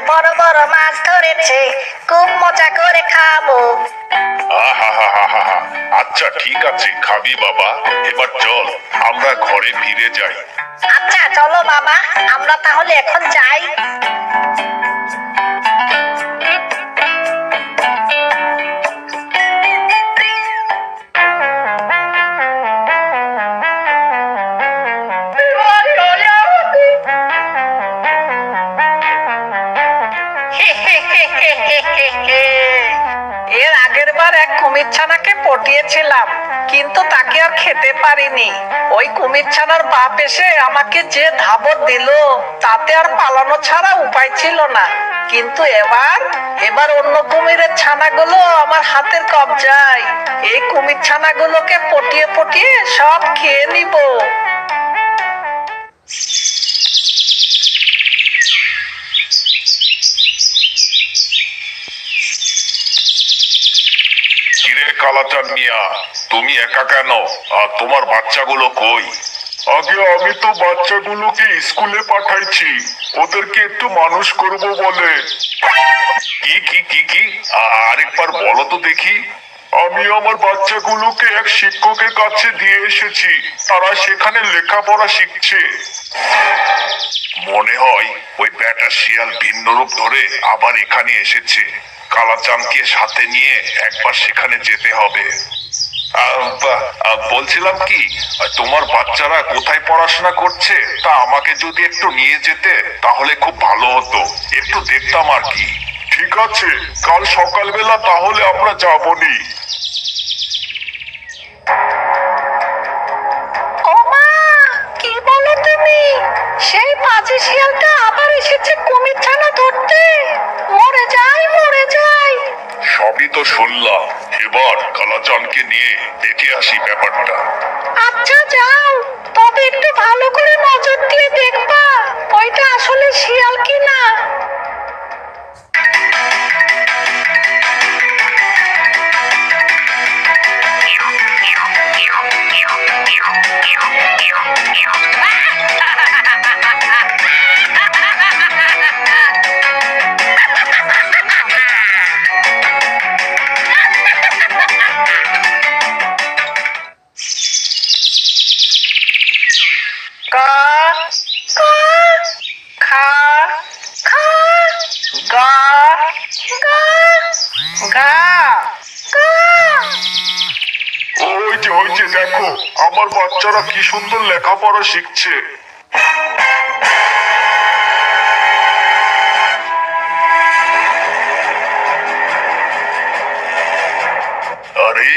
বড় বড় মাছ ধরেছে খুব মজা করে খাব। আচ্ছা ঠিক আছে খাবি বাবা। এবার চল আমরা ঘরে ফিরে যাই। আচ্ছা চলো বাবা আমরা তাহলে এখন যাই। পটিয়েছিলাম কিন্তু তাকে আর খেতে পারিনি। ওই কুমির ছানার বাপ এসে আমাকে যে ধাবর দিল, তাতে আর পালানো ছাড়া উপায় ছিল না। কিন্তু এবার এবার অন্য কুমিরের ছানাগুলো আমার হাতের কবজায়। এই কুমির ছানাগুলোকে পটিয়ে পটিয়ে সব খেয়ে নিব। কিরে কালাচান মিয়া তুমি একা কেন? আর তোমার বাচ্চাগুলো কই? আগে আমি তো বাচ্চাগুলোকে স্কুলে পাঠাইছি ওদেরকে একটু মানুষ করব বলে। কি কি কি কি? আরেকবার বলো তো দেখি। আমি আমার বাচ্চাগুলোকে এক শিক্ষকের কাছে দিয়ে এসেছি তারা সেখানে লেখাপড়া শিখছে। মনে হয় ওই ব্যাটা শিয়াল ভিন্ন রূপ ধরে আবার এখানে এসেছে। কালাচাঁদকে সাথে নিয়ে একবার সেখানে যেতে হবে। বলছিলাম কি তোমার বাচ্চারা কোথায় পড়াশোনা করছে? তা আমাকে যদি একটু নিয়ে যেতে, তাহলে খুব ভালো হতো। একটু দেখতাম আর কি। ঠিক আছে, কাল সকালবেলা তাহলে আমরা যাবনি। তো শুনলাম, এবার কালাচাঁদকে নিয়ে দেখে আসি ব্যাপারটা। আচ্ছা যাও। তবে একটু ভালো করে নজর দিয়ে দেখবা, ওইটা আসলে শিয়াল কিনা। ওই যে দেখো। আমার বাচ্চারা কি সুন্দর লেখাপড়া শিখছে। আরে,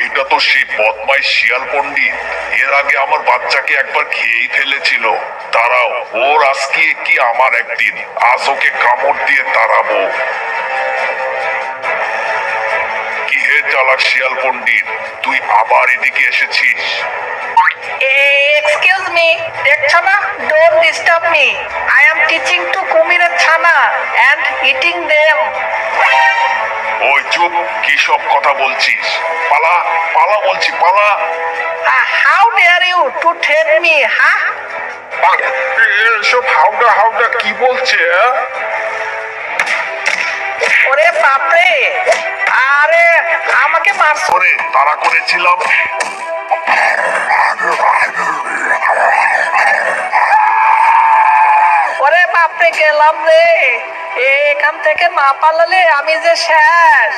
এইটা তো সেই বদমাই শিয়াল পণ্ডিত। এর আগে আমার বাচ্চাকে একবার খেয়েই ফেলেছিল। তারাও ওর আজকে কি আমার একদিন? আজ ওকে কামড় দিয়ে তাড়াবো। হে চালাক শিয়াল পণ্ডিত তুই আবার এদিকে এসেছিস। এক্সকিউজ মি দেখছ না? Don't disturb me I am teaching to কুমিরের ছানা অ্যান্ড ইটিং দেম ওই চুপ কি সব কথা বলছিস? পালা পালা বলছি পালা। How dare you to threat me হ্যাঁ এসব হাওডা হাওডা কি বলছে আ? ওরে বাপরে। আরে আমাকে মারছো? ওরে তারা করেছিলাম। ওরে বাপরে গেলাম রে। এখান থেকে না পালালে আমি যে শেষ।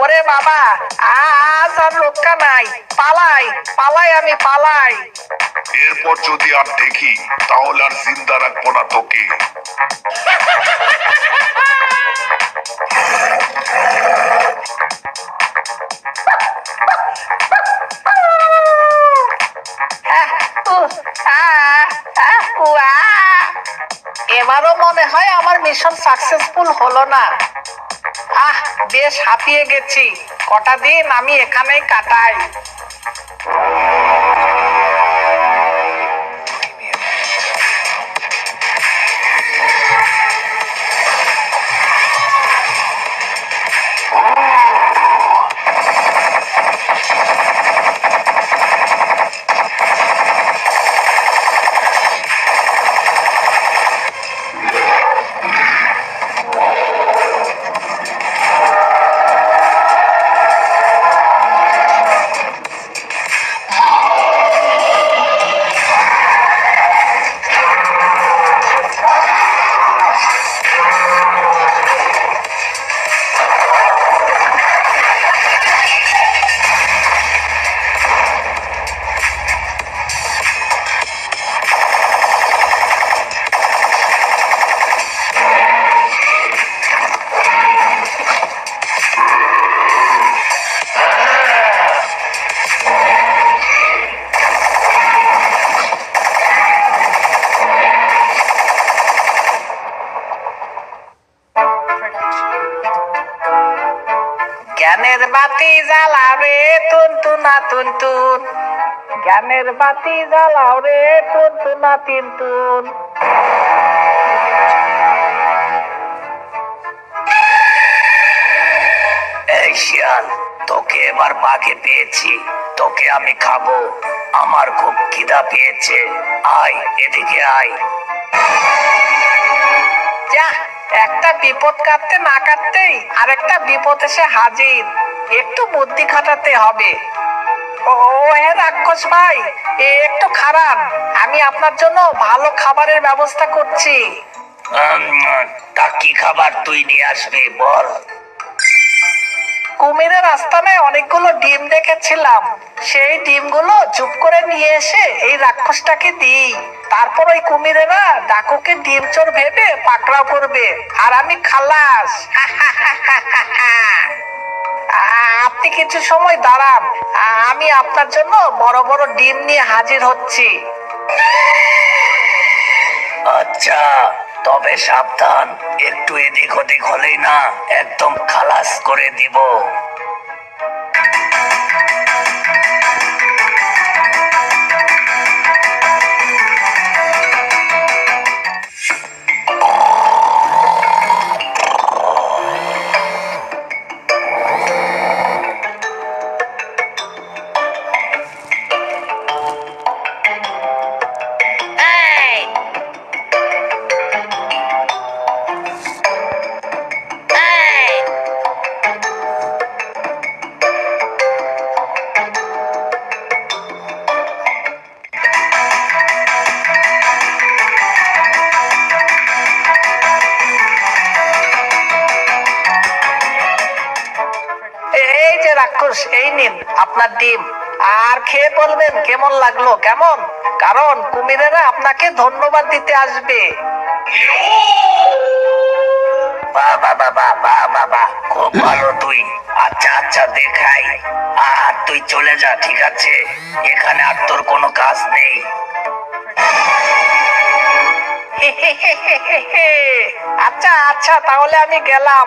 ওরে বাবা আজ আর নাই। পালাই পালাই আমি পালাই। এরপর যদি আর দেখি তাহলে আর জিন্দা রাখব না তোকে। এবারও মনে হয় আমার মিশন সাকসেসফুল হলো না। আহ বেশ হাঁপিয়ে গেছি। কটা দিন আমি এখানেই কাটাই। রে তুন তুনা তুন তুন জ্ঞানের বাতি জ্বালাও রে তুন তুনা তিন এই শিয়াল তোকে এবার বাঘে পেয়েছি। তোকে আমি খাব। আমার খুব খিদা পেয়েছে। আয় এদিকে আয়। যা একটা বিপদ কাটতে না কাটতেই আরেকটা বিপদ এসে হাজির। একটু বুদ্ধি খাটাতে হবে। ও হে রাক্ষস ভাই একটু খারাপ। আমি আপনার জন্য ভালো খাবারের ব্যবস্থা করছি। তা কি খাবার তুই নিয়ে আসবি বল। কুমিরের আস্তানায় অনেকগুলো ডিম দেখেছিলাম। সেই ডিমগুলো চুপ করে নিয়ে এসে এই রাক্ষসটাকে দিই। তারপর ওই কুমিরেরা ডাকুকে ডিম চোর ভেবে পাকড়াও করবে। আর আমি খালাস। আপনি কিছু সময় দাঁড়ান। আমি আপনার জন্য বড় বড় ডিম নিয়ে হাজির হচ্ছি। আচ্ছা তবে সাবধান, একটু এদিক ওদিক হলেই না, একদম খালাস করে দিব। রাক্ষস এই নিন আপনার ডিম। আর খেয়ে বলবেন কেমন লাগল কেমন? কারণ কুমিরেরা আপনাকে ধন্যবাদ দিতে আসবে। বাহ বাহ বাহ খুব ভালো তুই। আচ্ছা আচ্ছা দেখাই। আর তুই চলে যা ঠিক আছে? এখানে আর তোর কোনো কাজ নেই। আচ্ছা আচ্ছা তাহলে আমি গেলাম।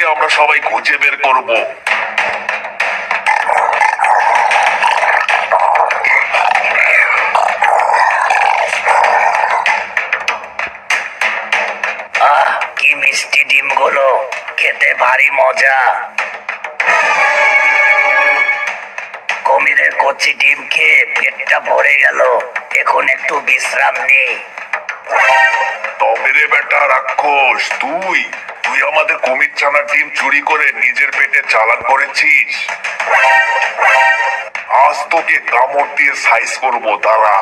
ডিম আমরা সবাই খুঁজে বের করব। আহ কি মিষ্টি ডিমগুলো খেতে ভারী মজা। কুমিরের কচি ডিম খেয়ে পেটটা ভরে গেল এখন একটু বিশ্রাম নেই। তবে রে বেটা রাক্ষস তুই তুই আমাদের কুমির ছানার ডিম চুরি করে নিজের পেটে চালান করেছিস? আজ তোকে কামড় দিয়ে সাইজ করব, দাঁড়া।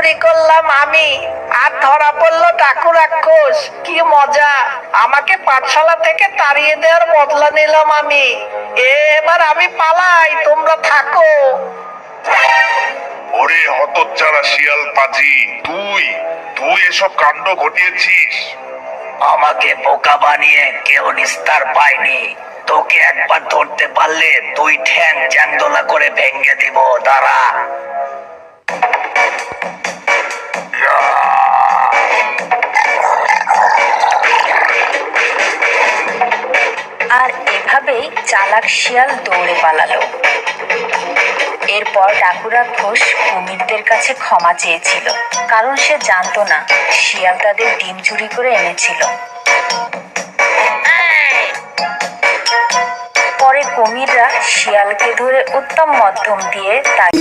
চুরি করলাম আমি। আর ধরা পড়ল ডাকু রাক্ষস। কি মজা। আমাকে পাঠশালা থেকে তাড়িয়ে দেওয়ার বদলা নিলাম আমি। এবার আমি পালাই তোমরা থাকো। ওরে হতচ্ছাড়া শিয়াল পাজি তুই তুই এসব কাণ্ড ঘটিয়েছিস? আমাকে বোকা বানিয়ে কেউ নিস্তার পায়নি। তোকে একবার ধরতে পারলে দুই ঠ্যাং চ্যাংদোলা করে ভেঙে দিব দাঁড়া। এভাবেই চালাক শিয়াল দৌড়ে পালালো। এরপর ডাকুরা ঘোষ কুমিরদের কাছে ক্ষমা চেয়েছিল, কারণ সে জানতো না শিয়াল তাদের ডিম চুরি করে এনেছিল। পরে কুমিররা শিয়ালকে ধরে উত্তম মধ্যম দিয়ে তাকে